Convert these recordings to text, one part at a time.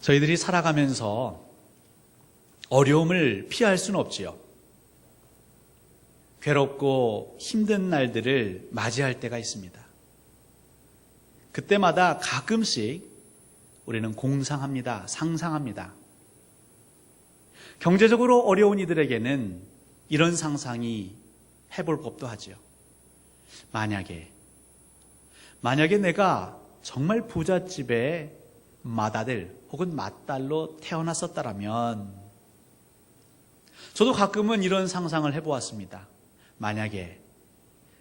저희들이 살아가면서 어려움을 피할 수는 없지요. 괴롭고 힘든 날들을 맞이할 때가 있습니다. 그때마다 가끔씩 우리는 공상합니다. 상상합니다. 경제적으로 어려운 이들에게는 이런 상상이 해볼 법도 하지요. 만약에, 만약에 내가 정말 부잣집의 맏아들 혹은 맏딸로 태어났었다라면, 저도 가끔은 이런 상상을 해보았습니다. 만약에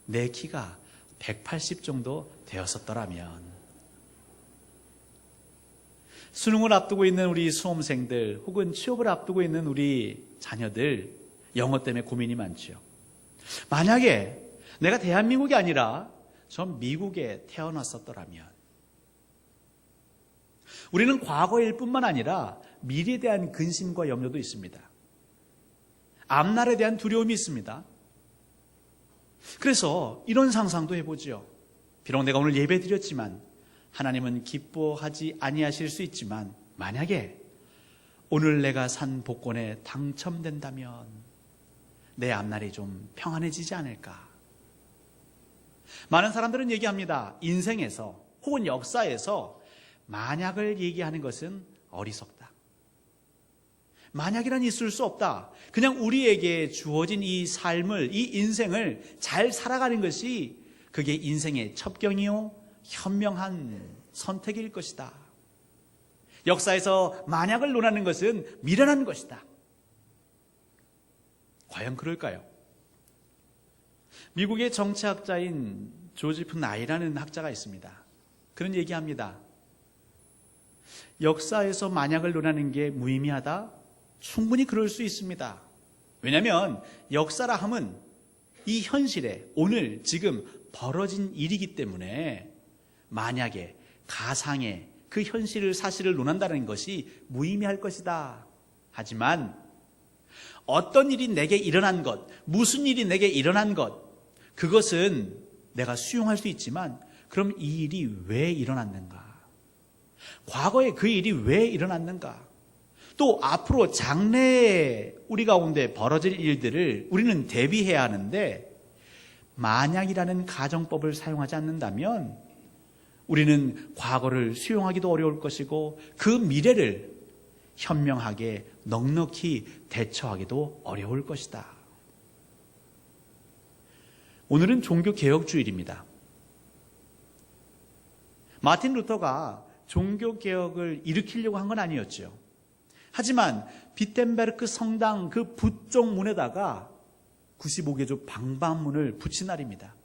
내 키가 180 정도 되었었더라면, 수능을 앞두고 있는 우리 수험생들 혹은 취업을 앞두고 있는 우리 자녀들 영어 때문에 고민이 많지요. 만약에 내가 대한민국이 아니라 전 미국에 태어났었더라면 우리는 과거일 뿐만 아니라 미래에 대한 근심과 염려도 있습니다. 앞날에 대한 두려움이 있습니다. 그래서 이런 상상도 해보지요. 비록 내가 오늘 예배 드렸지만 하나님은 기뻐하지 아니하실 수 있지만 만약에 오늘 내가 산 복권에 당첨된다면 내 앞날이 좀 평안해지지 않을까. 많은 사람들은 얘기합니다. 인생에서 혹은 역사에서 만약을 얘기하는 것은 어리석다. 만약이란 있을 수 없다. 그냥 우리에게 주어진 이 삶을, 이 인생을 잘 살아가는 것이 그게 인생의 첩경이요, 현명한 선택일 것이다. 역사에서 만약을 논하는 것은 미련한 것이다. 과연 그럴까요? 미국의 정치학자인 조지프 나이라는 학자가 있습니다. 그런 얘기합니다. 역사에서 만약을 논하는 게 무의미하다? 충분히 그럴 수 있습니다. 왜냐하면 역사라 함은 이 현실에 오늘 지금 벌어진 일이기 때문에 만약에 가상의 그 현실을 사실을 논한다는 것이 무의미할 것이다. 하지만 어떤 일이 내게 일어난 것, 무슨 일이 내게 일어난 것, 그것은 내가 수용할 수 있지만 그럼 이 일이 왜 일어났는가? 과거에 그 일이 왜 일어났는가? 또 앞으로 장래에 우리 가운데 벌어질 일들을 우리는 대비해야 하는데 만약이라는 가정법을 사용하지 않는다면 우리는 과거를 수용하기도 어려울 것이고 그 미래를 현명하게 넉넉히 대처하기도 어려울 것이다. 오늘은 종교개혁주일입니다. 마틴 루터가 종교개혁을 일으키려고 한 건 아니었죠. 하지만 비텐베르크 성당 그 부쪽 문에다가 95개조 방방문을 붙인 날입니다.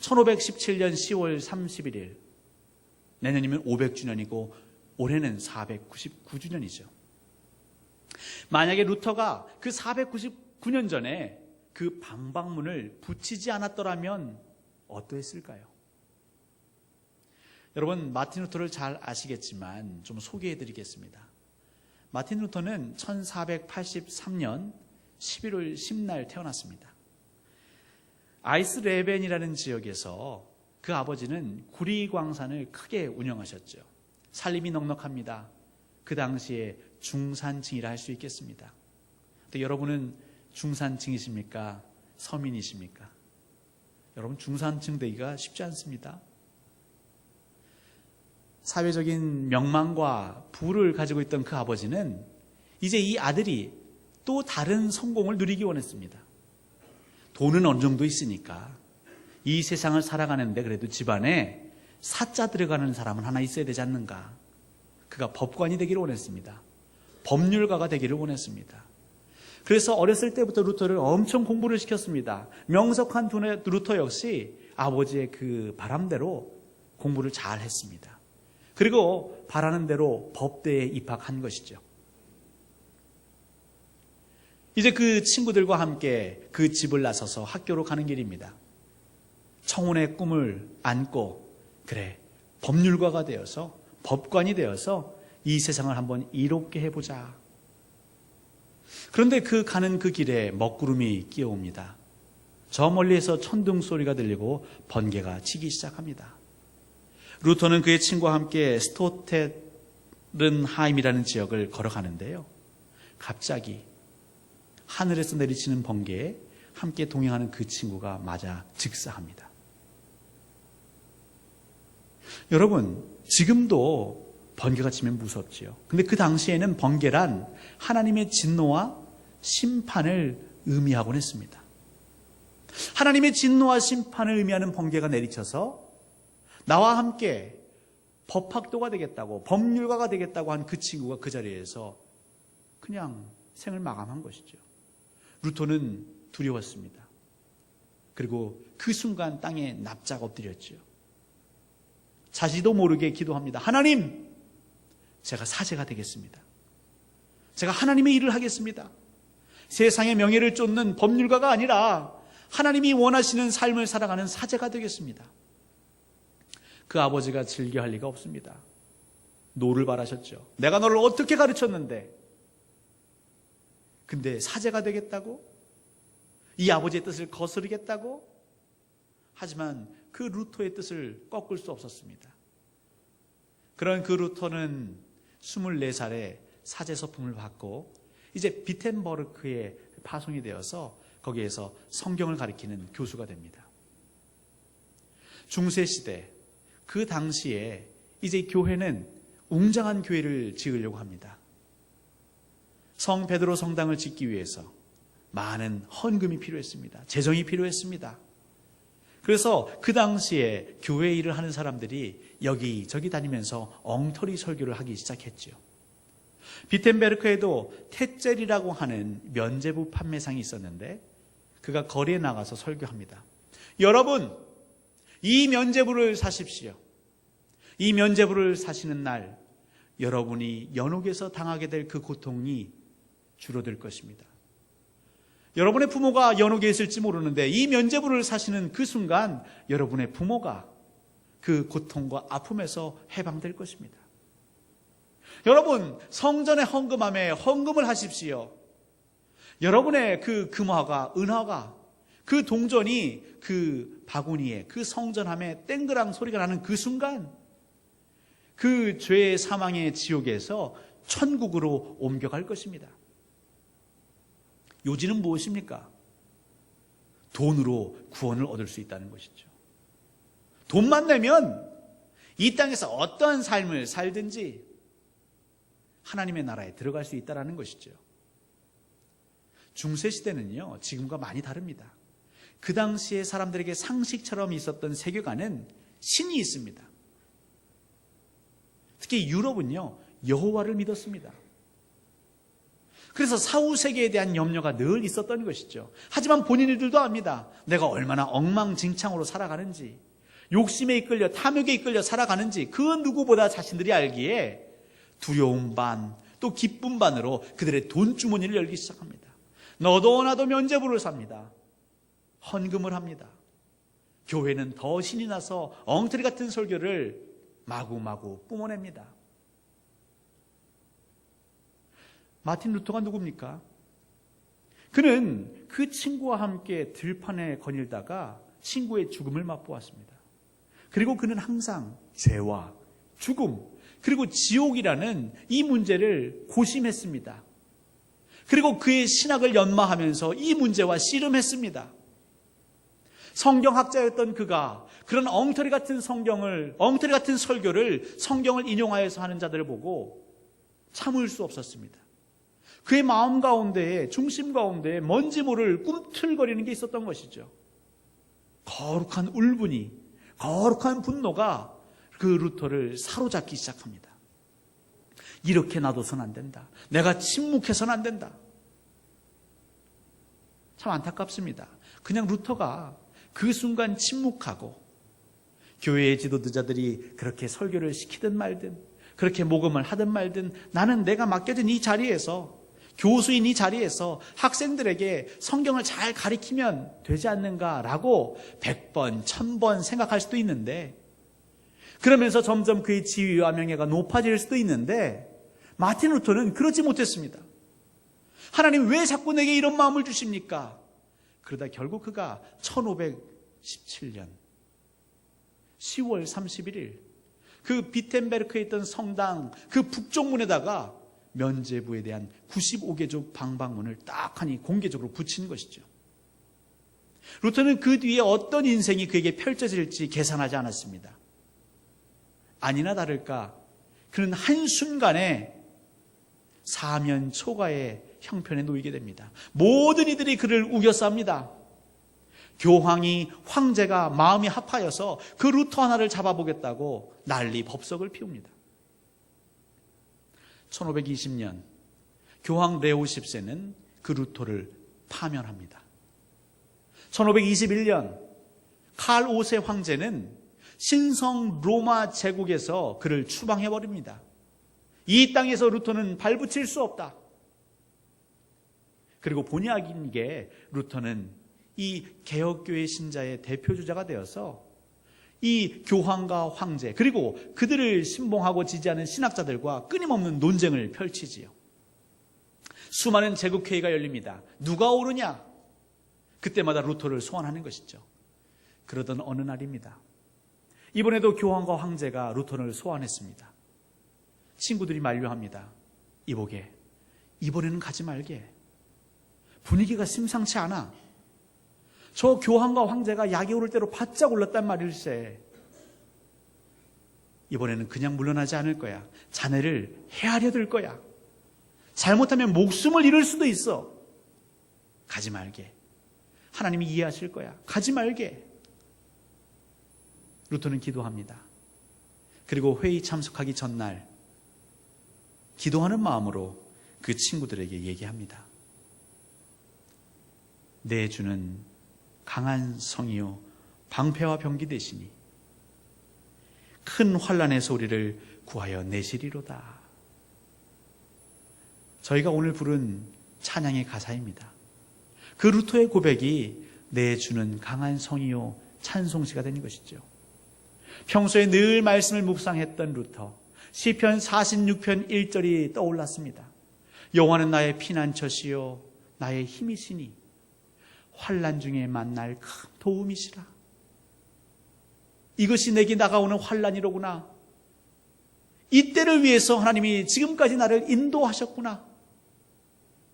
1517년 10월 31일. 내년이면 500주년이고 올해는 499주년이죠. 만약에 루터가 그 499년 전에 그 방방문을 붙이지 않았더라면 어떠했을까요? 여러분 마틴 루터를 잘 아시겠지만 좀 소개해 드리겠습니다. 마틴 루터는 1483년 11월 10날 태어났습니다. 아이스레벤이라는 지역에서 그 아버지는 구리광산을 크게 운영하셨죠. 살림이 넉넉합니다. 그 당시에 중산층이라 할 수 있겠습니다. 여러분은 중산층이십니까? 서민이십니까? 여러분 중산층 되기가 쉽지 않습니다. 사회적인 명망과 부를 가지고 있던 그 아버지는 이제 이 아들이 또 다른 성공을 누리기 원했습니다. 돈은 어느 정도 있으니까 이 세상을 살아가는데 그래도 집안에 사자 들어가는 사람은 하나 있어야 되지 않는가. 그가 법관이 되기를 원했습니다. 법률가가 되기를 원했습니다. 그래서 어렸을 때부터 루터를 엄청 공부를 시켰습니다. 명석한 루터 역시 아버지의 그 바람대로 공부를 잘 했습니다. 그리고 바라는 대로 법대에 입학한 것이죠. 이제 그 친구들과 함께 그 집을 나서서 학교로 가는 길입니다. 청혼의 꿈을 안고, 그래, 법률가가 되어서, 법관이 되어서 이 세상을 한번 이롭게 해보자. 그런데 그 가는 그 길에 먹구름이 끼어옵니다. 저 멀리에서 천둥 소리가 들리고 번개가 치기 시작합니다. 루터는 그의 친구와 함께 스토테 른하임이라는 지역을 걸어가는데요. 갑자기 하늘에서 내리치는 번개에 함께 동행하는 그 친구가 맞아 즉사합니다. 여러분, 지금도 번개가 치면 무섭지요. 근데 그 당시에는 번개란 하나님의 진노와 심판을 의미하곤 했습니다. 하나님의 진노와 심판을 의미하는 번개가 내리쳐서 나와 함께 법학도가 되겠다고 법률가가 되겠다고 한 그 친구가 그 자리에서 그냥 생을 마감한 것이죠. 루터는 두려웠습니다. 그리고 그 순간 땅에 납작 엎드렸죠. 자지도 모르게 기도합니다. 하나님, 제가 사제가 되겠습니다. 제가 하나님의 일을 하겠습니다. 세상의 명예를 쫓는 법률가가 아니라 하나님이 원하시는 삶을 살아가는 사제가 되겠습니다. 그 아버지가 즐겨 할 리가 없습니다. 노를 바라셨죠. 내가 너를 어떻게 가르쳤는데, 근데 사제가 되겠다고? 이 아버지의 뜻을 거스르겠다고? 하지만 그 루터의 뜻을 꺾을 수 없었습니다. 그런 그 루터는 24살에 사제 서품을 받고 이제 비텐버르크에 파송이 되어서 거기에서 성경을 가리키는 교수가 됩니다. 중세 시대 그 당시에 이제 교회는 웅장한 교회를 지으려고 합니다. 성 베드로 성당을 짓기 위해서 많은 헌금이 필요했습니다. 재정이 필요했습니다. 그래서 그 당시에 교회 일을 하는 사람들이 여기저기 다니면서 엉터리 설교를 하기 시작했죠. 비텐베르크에도 테젤이라고 하는 면제부 판매상이 있었는데 그가 거리에 나가서 설교합니다. 여러분, 이 면제부를 사십시오. 이 면제부를 사시는 날 여러분이 연옥에서 당하게 될 그 고통이 줄어들 것입니다. 여러분의 부모가 연옥에 있을지 모르는데 이 면제부를 사시는 그 순간 여러분의 부모가 그 고통과 아픔에서 해방될 것입니다. 여러분, 성전에 헌금함에 헌금을 하십시오. 여러분의 그 금화가, 은화가, 그 동전이 그 바구니에, 그 성전함에 땡그랑 소리가 나는 그 순간, 그 죄의 사망의 지옥에서 천국으로 옮겨갈 것입니다. 요지는 무엇입니까? 돈으로 구원을 얻을 수 있다는 것이죠. 돈만 내면 이 땅에서 어떠한 삶을 살든지 하나님의 나라에 들어갈 수 있다는 것이죠. 중세 시대는요, 지금과 많이 다릅니다. 그 당시에 사람들에게 상식처럼 있었던 세계관은 신이 있습니다. 특히 유럽은요, 여호와를 믿었습니다. 그래서 사후 세계에 대한 염려가 늘 있었던 것이죠. 하지만 본인들도 압니다. 내가 얼마나 엉망진창으로 살아가는지, 욕심에 이끌려 탐욕에 이끌려 살아가는지 그 누구보다 자신들이 알기에 두려움 반, 또 기쁨 반으로 그들의 돈 주머니를 열기 시작합니다. 너도 나도 면제부를 삽니다. 헌금을 합니다. 교회는 더 신이 나서 엉터리 같은 설교를 마구마구 뿜어냅니다. 마틴 루터가 누굽니까? 그는 그 친구와 함께 들판에 거닐다가 친구의 죽음을 맛보았습니다. 그리고 그는 항상 죄와 죽음, 그리고 지옥이라는 이 문제를 고심했습니다. 그리고 그의 신학을 연마하면서 이 문제와 씨름했습니다. 성경학자였던 그가 그런 엉터리 같은 성경을, 엉터리 같은 설교를 성경을 인용하여서 하는 자들을 보고 참을 수 없었습니다. 그의 마음 가운데에, 중심 가운데에 뭔지 모를 꿈틀거리는 게 있었던 것이죠. 거룩한 울분이, 거룩한 분노가 그 루터를 사로잡기 시작합니다. 이렇게 놔둬서는 안 된다. 내가 침묵해서는 안 된다. 참 안타깝습니다. 그냥 루터가 그 순간 침묵하고 교회의 지도자들이 그렇게 설교를 시키든 말든 그렇게 모금을 하든 말든 나는 내가 맡겨진 이 자리에서 교수인 이 자리에서 학생들에게 성경을 잘 가리키면 되지 않는가라고 100번, 1000번 생각할 수도 있는데 그러면서 점점 그의 지위와 명예가 높아질 수도 있는데 마틴 루터는 그러지 못했습니다. 하나님 왜 자꾸 내게 이런 마음을 주십니까? 그러다 결국 그가 1517년 10월 31일 그 비텐베르크에 있던 성당 그 북쪽문에다가 면제부에 대한 95개조 방방문을 딱 하니 공개적으로 붙인 것이죠. 루터는 그 뒤에 어떤 인생이 그에게 펼쳐질지 계산하지 않았습니다. 아니나 다를까 그는 한순간에 사면 초가의 형편에 놓이게 됩니다. 모든 이들이 그를 우겨쌉니다. 교황이 황제가 마음이 합하여서 그 루터 하나를 잡아보겠다고 난리 법석을 피웁니다. 1520년 교황 레오 10세는 그 루터를 파면합니다. 1521년 칼 5세 황제는 신성 로마 제국에서 그를 추방해 버립니다. 이 땅에서 루터는 발붙일 수 없다. 그리고 본의 아닌 게 루터는 이 개혁교회 신자의 대표 주자가 되어서 이 교황과 황제 그리고 그들을 신봉하고 지지하는 신학자들과 끊임없는 논쟁을 펼치지요. 수많은 제국 회의가 열립니다. 누가 오르냐? 그때마다 루터를 소환하는 것이죠. 그러던 어느 날입니다. 이번에도 교황과 황제가 루터를 소환했습니다. 친구들이 만류합니다. 이보게, 이번에는 가지 말게. 분위기가 심상치 않아. 저 교황과 황제가 약이 오를 대로 바짝 올랐단 말일세. 이번에는 그냥 물러나지 않을 거야. 자네를 헤아려 들 거야. 잘못하면 목숨을 잃을 수도 있어. 가지 말게. 하나님이 이해하실 거야. 가지 말게. 루터는 기도합니다. 그리고 회의 참석하기 전날 기도하는 마음으로 그 친구들에게 얘기합니다. 내 주는 강한 성이요 방패와 병기 되시니 큰 환란에서 우리를 구하여 내시리로다. 저희가 오늘 부른 찬양의 가사입니다. 그 루터의 고백이 내 주는 강한 성이요 찬송시가 된 것이죠. 평소에 늘 말씀을 묵상했던 루터 시편 46편 1절이 떠올랐습니다. 여호와는 나의 피난처시요 나의 힘이시니 환란 중에 만날 큰 도움이시라. 이것이 내게 나가오는 환란이로구나. 이때를 위해서 하나님이 지금까지 나를 인도하셨구나.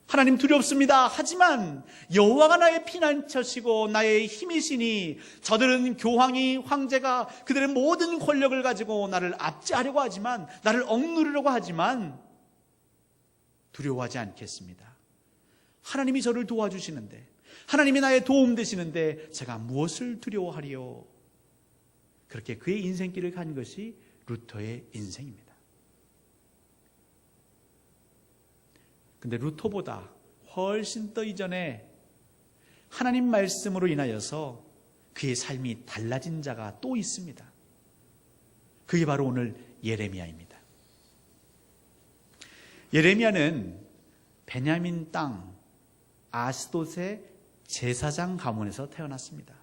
하나님 두렵습니다. 하지만 여호와가 나의 피난처시고 나의 힘이시니 저들은 교황이 황제가 그들의 모든 권력을 가지고 나를 압제하려고 하지만 나를 억누르려고 하지만 두려워하지 않겠습니다. 하나님이 저를 도와주시는데 하나님이 나의 도움 되시는데 제가 무엇을 두려워하리요? 그렇게 그의 인생길을 간 것이 루터의 인생입니다. 근데 루터보다 훨씬 더 이전에 하나님 말씀으로 인하여서 그의 삶이 달라진 자가 또 있습니다. 그게 바로 오늘 예레미야입니다. 예레미야는 베냐민 땅 아스돗의 제사장 가문에서 태어났습니다.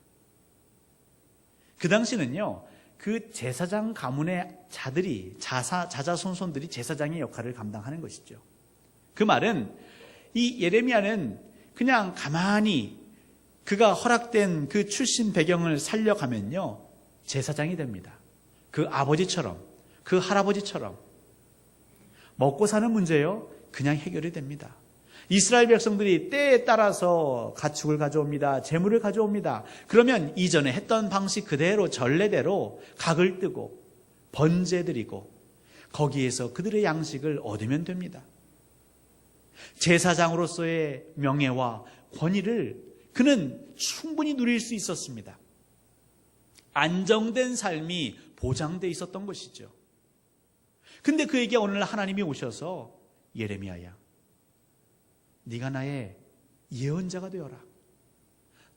그 당시는요, 그 제사장 가문의 자들이, 자사, 자자손손들이 제사장의 역할을 감당하는 것이죠. 그 말은 이 예레미야는 그냥 가만히 그가 허락된 그 출신 배경을 살려가면요, 제사장이 됩니다. 그 아버지처럼, 그 할아버지처럼. 먹고 사는 문제요, 그냥 해결이 됩니다. 이스라엘 백성들이 때에 따라서 가축을 가져옵니다. 재물을 가져옵니다. 그러면 이전에 했던 방식 그대로 전례대로 각을 뜨고 번제 드리고 거기에서 그들의 양식을 얻으면 됩니다. 제사장으로서의 명예와 권위를 그는 충분히 누릴 수 있었습니다. 안정된 삶이 보장돼 있었던 것이죠. 근데 그에게 오늘 하나님이 오셔서 예레미야야 네가 나의 예언자가 되어라.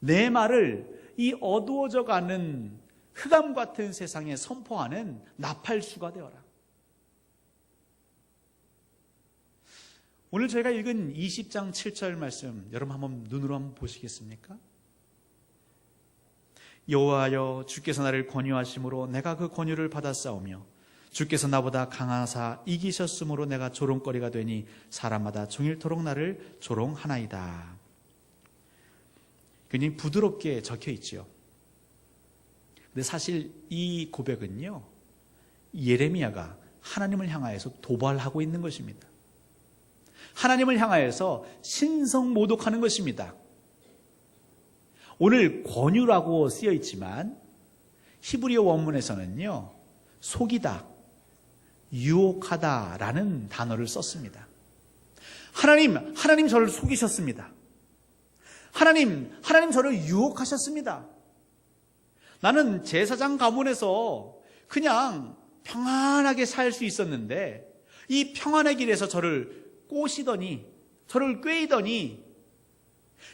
내 말을 이 어두워져 가는 흑암 같은 세상에 선포하는 나팔수가 되어라. 오늘 저희가 읽은 20장 7절 말씀 여러분 한번 눈으로 한번 보시겠습니까? 여호와여 주께서 나를 권유하심으로 내가 그 권유를 받았사오며 주께서 나보다 강하사 이기셨으므로 내가 조롱거리가 되니 사람마다 종일토록 나를 조롱하나이다. 굉장히 부드럽게 적혀 있지요. 근데 사실 이 고백은요, 예레미야가 하나님을 향하여서 도발하고 있는 것입니다. 하나님을 향하여서 신성 모독하는 것입니다. 오늘 권유라고 쓰여 있지만 히브리어 원문에서는요. 속이다, 유혹하다라는 단어를 썼습니다. 하나님, 하나님 저를 속이셨습니다. 하나님, 하나님 저를 유혹하셨습니다. 나는 제사장 가문에서 그냥 평안하게 살 수 있었는데 이 평안의 길에서 저를 꼬시더니 저를 꿰이더니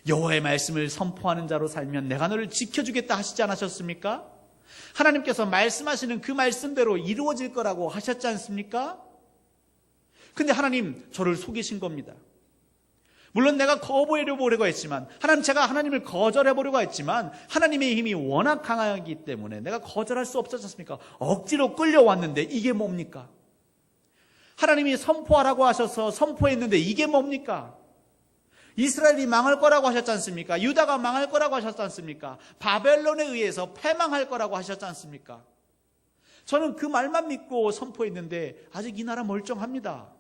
여호와의 말씀을 선포하는 자로 살면 내가 너를 지켜주겠다 하시지 않으셨습니까? 하나님께서 말씀하시는 그 말씀대로 이루어질 거라고 하셨지 않습니까? 근데 하나님 저를 속이신 겁니다. 물론 내가 거부해 보려고 했지만 하나님 제가 하나님을 거절해 보려고 했지만 하나님의 힘이 워낙 강하기 때문에 내가 거절할 수 없었지 않습니까? 억지로 끌려왔는데 이게 뭡니까? 하나님이 선포하라고 하셔서 선포했는데 이게 뭡니까? 이스라엘이 망할 거라고 하셨지 않습니까? 유다가 망할 거라고 하셨지 않습니까? 바벨론에 의해서 패망할 거라고 하셨지 않습니까? 저는 그 말만 믿고 선포했는데 아직 이 나라 멀쩡합니다.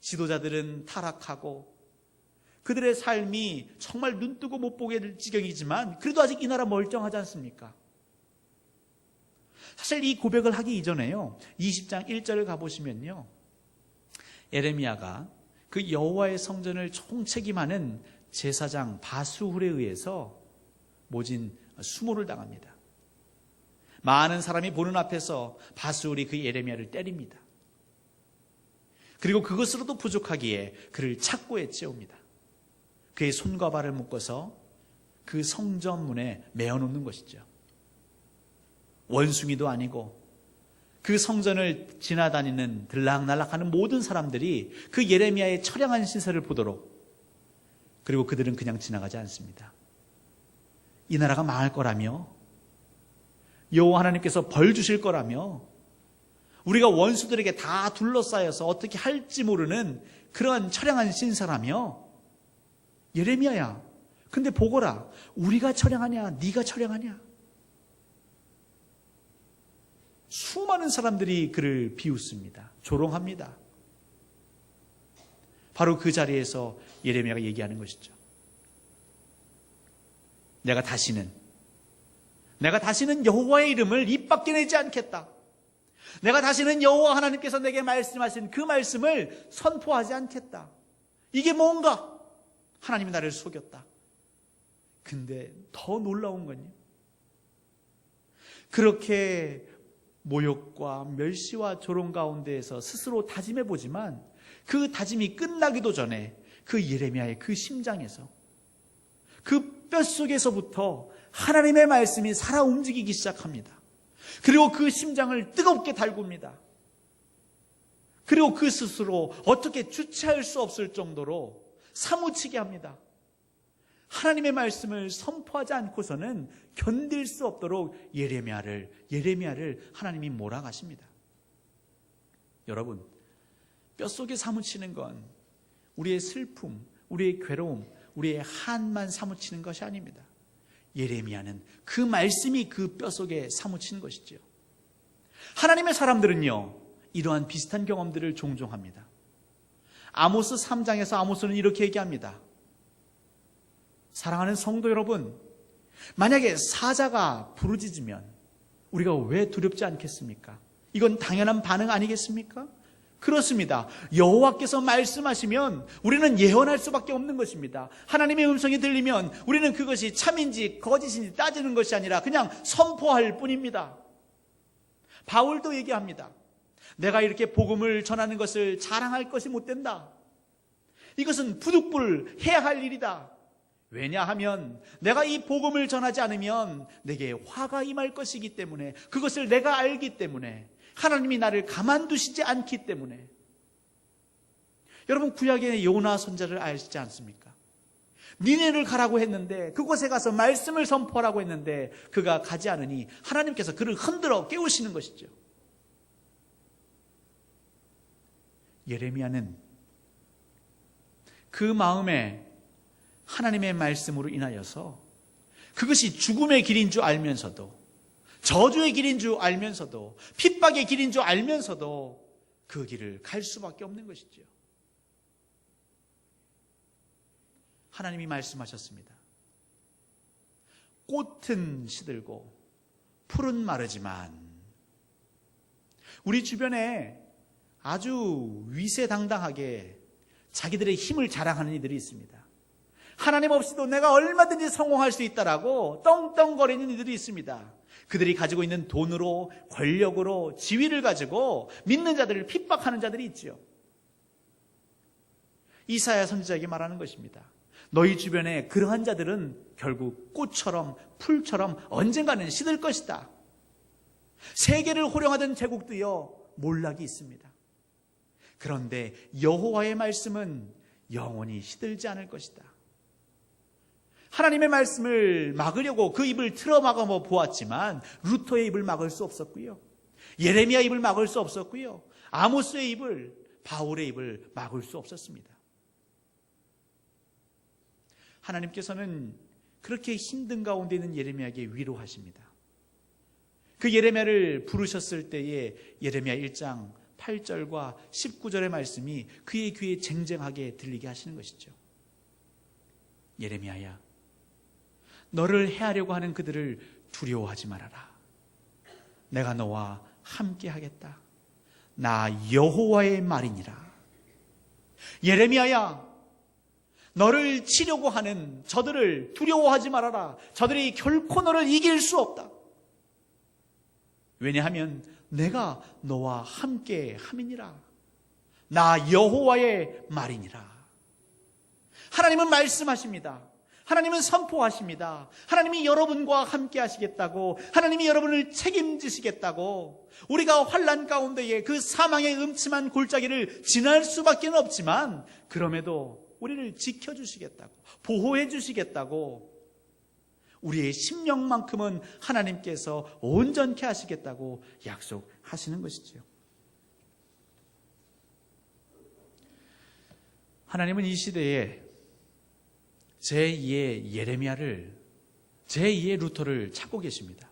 지도자들은 타락하고 그들의 삶이 정말 눈 뜨고 못 보게 될 지경이지만 그래도 아직 이 나라 멀쩡하지 않습니까? 사실 이 고백을 하기 이전에요. 20장 1절을 가보시면요. 에레미야가 그 여호와의 성전을 총책임하는 제사장 바수훌에 의해서 모진 수모를 당합니다. 많은 사람이 보는 앞에서 바수훌이 그 예레미야를 때립니다. 그리고 그것으로도 부족하기에 그를 착고에 채웁니다. 그의 손과 발을 묶어서 그 성전문에 메어놓는 것이죠. 원숭이도 아니고 그 성전을 지나다니는 들락날락하는 모든 사람들이 그 예레미야의 처량한 신세를 보도록 그리고 그들은 그냥 지나가지 않습니다. 이 나라가 망할 거라며 여호와 하나님께서 벌 주실 거라며 우리가 원수들에게 다 둘러싸여서 어떻게 할지 모르는 그러한 처량한 신사라며 예레미야야. 근데 보거라. 우리가 처량하냐? 네가 처량하냐? 수많은 사람들이 그를 비웃습니다. 조롱합니다. 바로 그 자리에서 예레미야가 얘기하는 것이죠. 내가 다시는 내가 다시는 여호와의 이름을 입 밖에 내지 않겠다. 내가 다시는 여호와 하나님께서 내게 말씀하신 그 말씀을 선포하지 않겠다. 이게 뭔가? 하나님이 나를 속였다. 근데 더 놀라운 건요. 그렇게 모욕과 멸시와 조롱 가운데에서 스스로 다짐해 보지만 그 다짐이 끝나기도 전에 그 예레미야의 그 심장에서 그 뼛속에서부터 하나님의 말씀이 살아 움직이기 시작합니다. 그리고 그 심장을 뜨겁게 달굽니다. 그리고 그 스스로 어떻게 주체할 수 없을 정도로 사무치게 합니다. 하나님의 말씀을 선포하지 않고서는 견딜 수 없도록 예레미야를 예레미야를 하나님이 몰아가십니다. 여러분 뼛속에 사무치는 건 우리의 슬픔, 우리의 괴로움, 우리의 한만 사무치는 것이 아닙니다. 예레미야는 그 말씀이 그 뼈속에 사무치는 것이지요. 하나님의 사람들은요, 이러한 비슷한 경험들을 종종 합니다. 아모스 3장에서 아모스는 이렇게 얘기합니다. 사랑하는 성도 여러분, 만약에 사자가 부르짖으면 우리가 왜 두렵지 않겠습니까? 이건 당연한 반응 아니겠습니까? 그렇습니다. 여호와께서 말씀하시면 우리는 예언할 수밖에 없는 것입니다. 하나님의 음성이 들리면 우리는 그것이 참인지 거짓인지 따지는 것이 아니라 그냥 선포할 뿐입니다. 바울도 얘기합니다. 내가 이렇게 복음을 전하는 것을 자랑할 것이 못 된다. 이것은 부득불 해야 할 일이다. 왜냐하면 내가 이 복음을 전하지 않으면 내게 화가 임할 것이기 때문에 그것을 내가 알기 때문에 하나님이 나를 가만두시지 않기 때문에 여러분 구약의 요나 선자를 아시지 않습니까? 니네를 가라고 했는데 그곳에 가서 말씀을 선포하라고 했는데 그가 가지 않으니 하나님께서 그를 흔들어 깨우시는 것이죠. 예레미야는 그 마음에 하나님의 말씀으로 인하여서 그것이 죽음의 길인 줄 알면서도 저주의 길인 줄 알면서도 핍박의 길인 줄 알면서도 그 길을 갈 수밖에 없는 것이죠. 하나님이 말씀하셨습니다. 꽃은 시들고 풀은 마르지만 우리 주변에 아주 위세당당하게 자기들의 힘을 자랑하는 이들이 있습니다. 하나님 없이도 내가 얼마든지 성공할 수 있다라고 떵떵거리는 이들이 있습니다. 그들이 가지고 있는 돈으로, 권력으로, 지위를 가지고 믿는 자들을 핍박하는 자들이 있지요. 이사야 선지자에게 말하는 것입니다. 너희 주변에 그러한 자들은 결국 꽃처럼 풀처럼 언젠가는 시들 것이다. 세계를 호령하던 제국도여 몰락이 있습니다. 그런데 여호와의 말씀은 영원히 시들지 않을 것이다. 하나님의 말씀을 막으려고 그 입을 틀어막아 보았지만 루터의 입을 막을 수 없었고요. 예레미야 입을 막을 수 없었고요. 아모스의 입을 바울의 입을 막을 수 없었습니다. 하나님께서는 그렇게 힘든 가운데 있는 예레미야에게 위로하십니다. 그 예레미야를 부르셨을 때에 예레미야 1장 8절과 19절의 말씀이 그의 귀에 쟁쟁하게 들리게 하시는 것이죠. 예레미야야, 너를 해하려고 하는 그들을 두려워하지 말아라. 내가 너와 함께 하겠다. 나 여호와의 말이니라. 예레미야야, 너를 치려고 하는 저들을 두려워하지 말아라. 저들이 결코 너를 이길 수 없다. 왜냐하면 내가 너와 함께 함이니라. 나 여호와의 말이니라. 하나님은 말씀하십니다. 하나님은 선포하십니다. 하나님이 여러분과 함께 하시겠다고, 하나님이 여러분을 책임지시겠다고, 우리가 환란 가운데에 그 사망의 음침한 골짜기를 지날 수밖에 없지만, 그럼에도 우리를 지켜 주시겠다고, 보호해 주시겠다고, 우리의 심령만큼은 하나님께서 온전케 하시겠다고 약속하시는 것이지요. 하나님은 이 시대에 제2의 예레미야를 제2의 루터를 찾고 계십니다.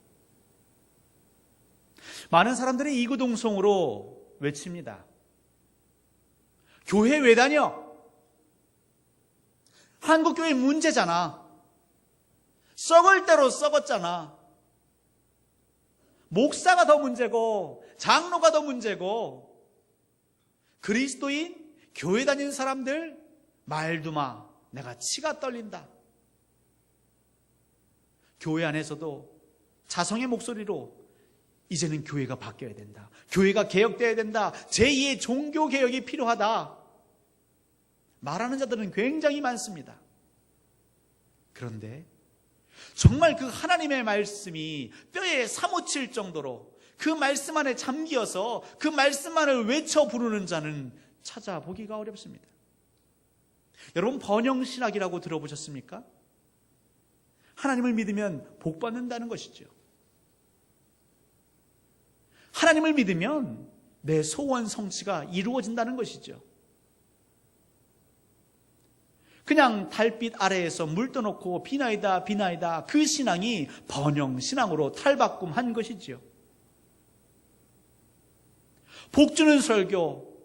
많은 사람들이 이구동성으로 외칩니다. 교회 왜 다녀? 한국 교회 문제잖아. 썩을 대로 썩었잖아. 목사가 더 문제고, 장로가 더 문제고, 그리스도인, 교회 다니는 사람들, 말도 마. 내가 치가 떨린다. 교회 안에서도 자성의 목소리로 이제는 교회가 바뀌어야 된다. 교회가 개혁돼야 된다. 제2의 종교 개혁이 필요하다. 말하는 자들은 굉장히 많습니다. 그런데 정말 그 하나님의 말씀이 뼈에 사무칠 정도로 그 말씀 안에 잠기어서 그 말씀만을 외쳐 부르는 자는 찾아보기가 어렵습니다. 여러분 번영 신학이라고 들어보셨습니까? 하나님을 믿으면 복 받는다는 것이죠. 하나님을 믿으면 내 소원 성취가 이루어진다는 것이죠. 그냥 달빛 아래에서 물 떠놓고 비나이다 비나이다 그 신앙이 번영 신앙으로 탈바꿈한 것이지요. 복 주는 설교,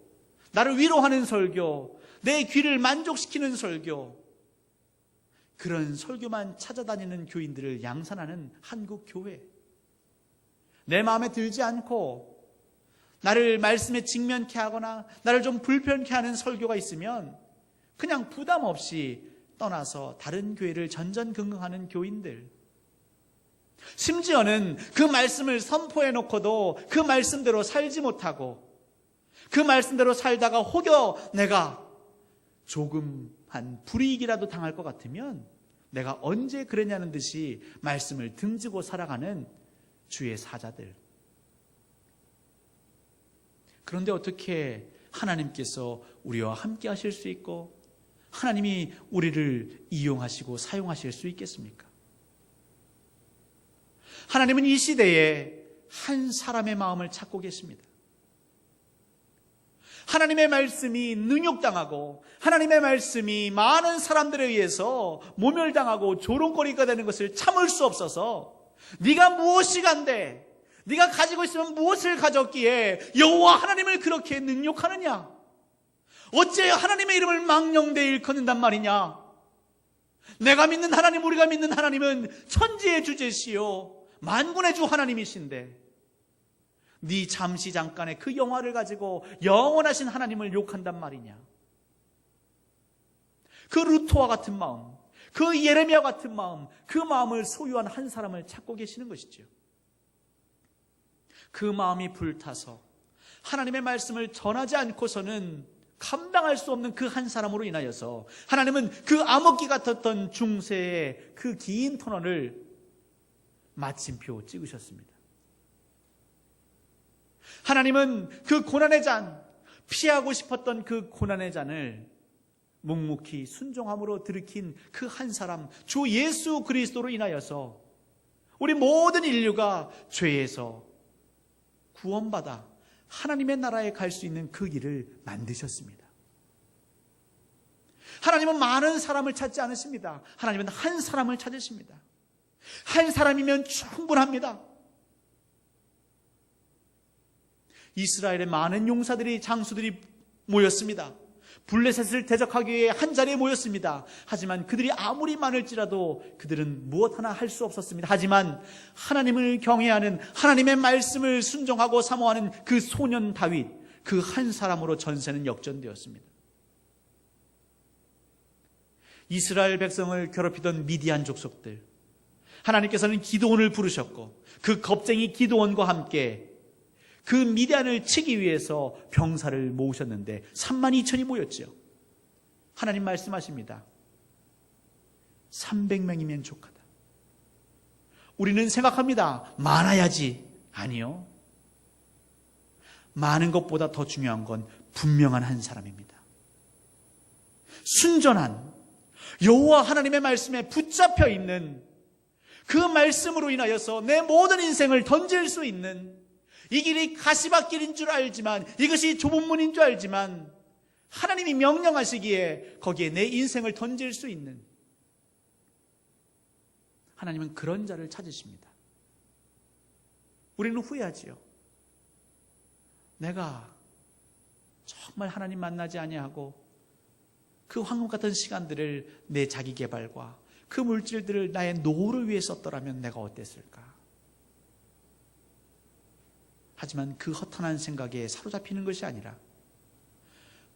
나를 위로하는 설교, 내 귀를 만족시키는 설교, 그런 설교만 찾아다니는 교인들을 양산하는 한국 교회. 내 마음에 들지 않고 나를 말씀에 직면케 하거나 나를 좀 불편케 하는 설교가 있으면 그냥 부담 없이 떠나서 다른 교회를 전전긍긍하는 교인들. 심지어는 그 말씀을 선포해 놓고도 그 말씀대로 살지 못하고 그 말씀대로 살다가 혹여 내가 조금 한 불이익이라도 당할 것 같으면 내가 언제 그랬냐는 듯이 말씀을 등지고 살아가는 주의 사자들. 그런데 어떻게 하나님께서 우리와 함께 하실 수 있고 하나님이 우리를 이용하시고 사용하실 수 있겠습니까? 하나님은 이 시대에 한 사람의 마음을 찾고 계십니다. 하나님의 말씀이 능욕당하고 하나님의 말씀이 많은 사람들에 의해서 모멸당하고 조롱거리가 되는 것을 참을 수 없어서 네가 무엇이 간데? 네가 가지고 있으면 무엇을 가졌기에 여호와 하나님을 그렇게 능욕하느냐? 어째 하나님의 이름을 망령되이 일컫는단 말이냐? 내가 믿는 하나님, 우리가 믿는 하나님은 천지의 주제시요 만군의 주 하나님이신데 네 잠시 잠깐의 그 영화를 가지고 영원하신 하나님을 욕한단 말이냐? 그 루토와 같은 마음, 그 예레미야 같은 마음, 그 마음을 소유한 한 사람을 찾고 계시는 것이죠. 그 마음이 불타서 하나님의 말씀을 전하지 않고서는 감당할 수 없는 그 한 사람으로 인하여서 하나님은 그 암흑기 같았던 중세의 그 긴 터널을 마침표 찍으셨습니다. 하나님은 그 고난의 잔, 피하고 싶었던 그 고난의 잔을 묵묵히 순종함으로 들이킨 그 한 사람, 주 예수 그리스도로 인하여서 우리 모든 인류가 죄에서 구원받아 하나님의 나라에 갈 수 있는 그 길을 만드셨습니다. 하나님은 많은 사람을 찾지 않으십니다. 하나님은 한 사람을 찾으십니다. 한 사람이면 충분합니다. 이스라엘의 많은 용사들이 장수들이 모였습니다. 블레셋을 대적하기 위해 한 자리에 모였습니다. 하지만 그들이 아무리 많을지라도 그들은 무엇 하나 할 수 없었습니다. 하지만 하나님을 경외하는 하나님의 말씀을 순종하고 사모하는 그 소년 다윗, 그 한 사람으로 전세는 역전되었습니다. 이스라엘 백성을 괴롭히던 미디안 족속들, 하나님께서는 기도원을 부르셨고 그 겁쟁이 기도원과 함께 그 미디안을 치기 위해서 병사를 모으셨는데 3만 2천이 모였죠. 하나님 말씀하십니다. 300명이면 족하다. 우리는 생각합니다. 많아야지. 아니요. 많은 것보다 더 중요한 건 분명한 한 사람입니다. 순전한 여호와 하나님의 말씀에 붙잡혀 있는 그 말씀으로 인하여서 내 모든 인생을 던질 수 있는 이 길이 가시밭길인 줄 알지만 이것이 좁은 문인 줄 알지만 하나님이 명령하시기에 거기에 내 인생을 던질 수 있는 하나님은 그런 자를 찾으십니다. 우리는 후회하지요. 내가 정말 하나님 만나지 아니하고 그 황금 같은 시간들을 내 자기 개발과 그 물질들을 나의 노후를 위해 썼더라면 내가 어땠을까? 하지만 그 허탄한 생각에 사로잡히는 것이 아니라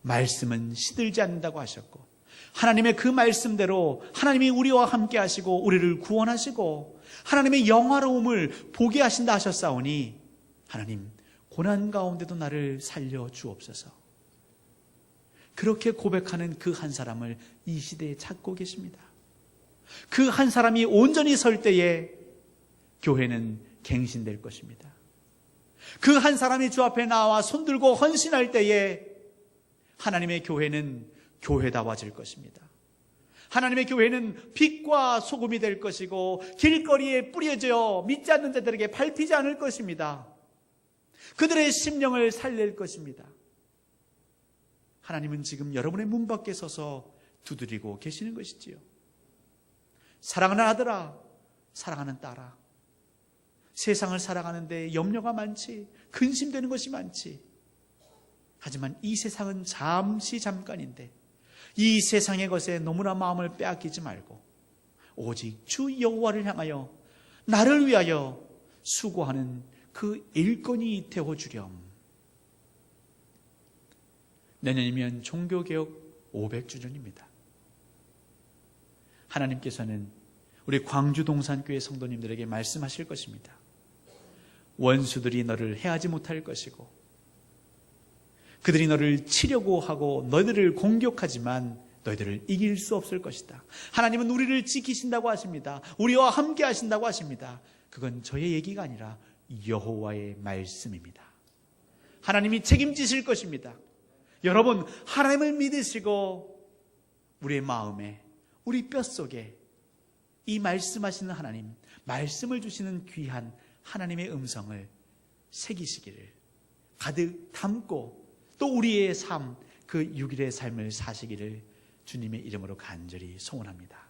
말씀은 시들지 않는다고 하셨고 하나님의 그 말씀대로 하나님이 우리와 함께 하시고 우리를 구원하시고 하나님의 영화로움을 보게 하신다 하셨사오니 하나님 고난 가운데도 나를 살려 주옵소서. 그렇게 고백하는 그 한 사람을 이 시대에 찾고 계십니다. 그 한 사람이 온전히 설 때에 교회는 갱신될 것입니다. 그 한 사람이 주 앞에 나와 손들고 헌신할 때에 하나님의 교회는 교회다워질 것입니다. 하나님의 교회는 빛과 소금이 될 것이고 길거리에 뿌려져 믿지 않는 자들에게 밟히지 않을 것입니다. 그들의 심령을 살릴 것입니다. 하나님은 지금 여러분의 문 밖에 서서 두드리고 계시는 것이지요. 사랑하는 아들아, 사랑하는 딸아. 세상을 살아가는데 염려가 많지, 근심되는 것이 많지. 하지만 이 세상은 잠시 잠깐인데, 이 세상의 것에 너무나 마음을 빼앗기지 말고, 오직 주 여호와를 향하여 나를 위하여 수고하는 그 일꾼이 되어 주렴. 내년이면 종교개혁 500주년입니다. 하나님께서는 우리 광주 동산교회 성도님들에게 말씀하실 것입니다. 원수들이 너를 해하지 못할 것이고, 그들이 너를 치려고 하고 너희들을 공격하지만 너희들을 이길 수 없을 것이다. 하나님은 우리를 지키신다고 하십니다. 우리와 함께 하신다고 하십니다. 그건 저의 얘기가 아니라 여호와의 말씀입니다. 하나님이 책임지실 것입니다. 여러분, 하나님을 믿으시고 우리의 마음에, 우리 뼛속에 이 말씀하시는 하나님, 말씀을 주시는 귀한 하나님의 음성을 새기시기를 가득 담고 또 우리의 삶, 그 6일의 삶을 사시기를 주님의 이름으로 간절히 소원합니다.